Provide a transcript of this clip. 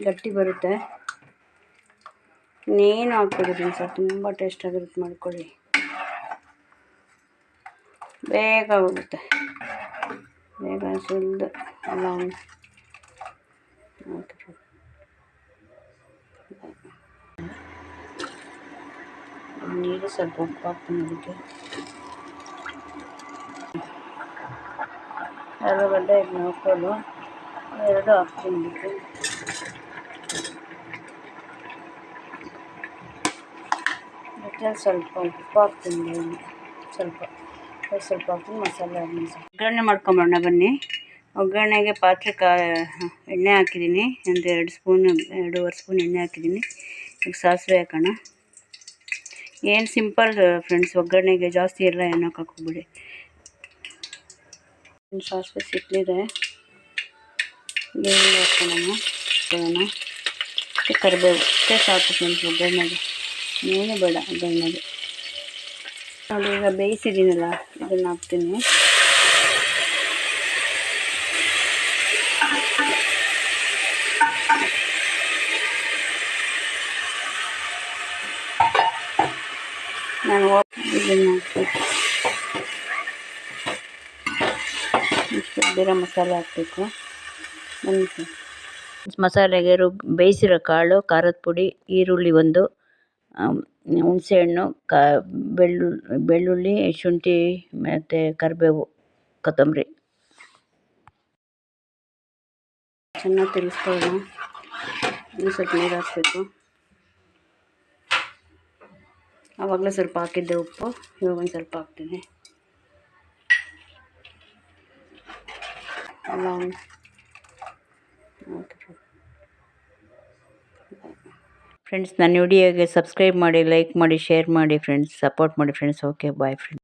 ಗಟ್ಟಿ ಬರುತ್ತೆ ಇನ್ನೇನು ಹಾಕ್ಬಿಡಿ ಸರ್ ತುಂಬ ಟೇಸ್ಟಾಗಿರುತ್ತೆ ಮಾಡ್ಕೊಳ್ಳಿ ಬೇಗ ಹೋಗುತ್ತೆ ಬೇಗ ಸುಲಿದು ಎಲ್ಲ ನೀರು ಸ್ವಲ್ಪ ಉಪ್ಪು ಹಾಕ್ತೀನಿ ಅದಕ್ಕೆ ಆಲೂಗಡ್ಡೆ ಇದು ನೋಡ್ಕೊಂಡು ಎರಡು ಹಾಕ್ತೀನಿ ಸ್ವಲ್ಪ ಉಪ್ಪು ಹಾಕ್ತೀನಿ ಸ್ವಲ್ಪ. ಸ್ವಲ್ಪ ಹಾಕ್ತೀನಿ, ಮಸಾಲೆ ಒಗ್ಗರಣೆ ಮಾಡ್ಕೊಂಬರೋಣ ಬನ್ನಿ. ಒಗ್ಗರಣೆಗೆ ಪಾತ್ರೆ ಕಾ, ಎಣ್ಣೆ ಹಾಕಿದ್ದೀನಿ. ಒಂದು ಎರಡು ಸ್ಪೂನ್, ಎರಡೂವರೆ ಸ್ಪೂನ್ ಎಣ್ಣೆ ಹಾಕಿದ್ದೀನಿ. ಈಗ ಸಾಸಿವೆ ಹಾಕೋಣ. ಏನು ಸಿಂಪಲ್ ಫ್ರೆಂಡ್ಸ್, ಒಗ್ಗರಣೆಗೆ ಜಾಸ್ತಿ ಎಲ್ಲ ಎಣ್ಣೆ ಹಾಕಕ್ಕೆ ಹೋಗ್ಬಿಡಿ. ಸಾಸಿವೆ ಸಿಕ್ಕಿದೆ ಈರುಳ್ಳಿ ಹಾಕ್ಕೊಳ್ಳೋಣ ಹಾಕೋಣ ಕರಿಬೇವು ಅಷ್ಟೇ ಸಾಕು ಫ್ರೆಂಡ್ಸ್ ಒಗ್ಗರಣೆಗೆ. ಏನು ಬೇಡ, ಒಗ್ಗರಣೆಗೆ. ನೋಡಿ, ಈಗ ಬೇಯಿಸಿದ್ದೀನಲ್ಲ, ಇದನ್ನು ಹಾಕ್ತೀನಿ. ನಾನು ಇದನ್ನು ಇಷ್ಟು ಬೇರೆ ಮಸಾಲೆ ಹಾಕಬೇಕು. ಬನ್ನಿ ಮಸಾಲೆಗೆ ರುಬ್, ಬೇಯಿಸಿರೋ ಕಾಳು, ಖಾರದ ಪುಡಿ, ಈರುಳ್ಳಿ ಒಂದು ಹುಣಸೆಹಣ್ಣು ಕಾ ಬೆಳ್ಳುಳ್ಳಿ ಬೆಳ್ಳುಳ್ಳಿ, ಶುಂಠಿ, ಮತ್ತು ಕರಿಬೇವು, ಕೊತ್ತಂಬರಿ. ಚೆನ್ನಾಗಿ ತಿರುಗಿಸ್ಕೊಳ್ಳೋಣ. ಇನ್ನು ಸ್ವಲ್ಪ ನೀರು ಹಾಕಬೇಕು. ಆವಾಗಲೇ ಸ್ವಲ್ಪ ಹಾಕಿದ್ದೆ ಉಪ್ಪು, ಇವಾಗ ಒಂದು ಸ್ವಲ್ಪ ಹಾಕ್ತೀನಿ. ಎಲ್ಲ ಫ್ರೆಂಡ್ಸ್ ನನ್ನ ವಿಡಿಯೋಗೆ ಸಬ್ಸ್ಕ್ರೈಬ್ ಮಾಡಿ ಲೈಕ್ ಮಾಡಿ ಶೇರ್ ಮಾಡಿ ಫ್ರೆಂಡ್ಸ್ ಸಪೋರ್ಟ್ ಮಾಡಿ ಫ್ರೆಂಡ್ಸ್ ಓಕೆ ಬಾಯ್ ಫ್ರೆಂಡ್ಸ್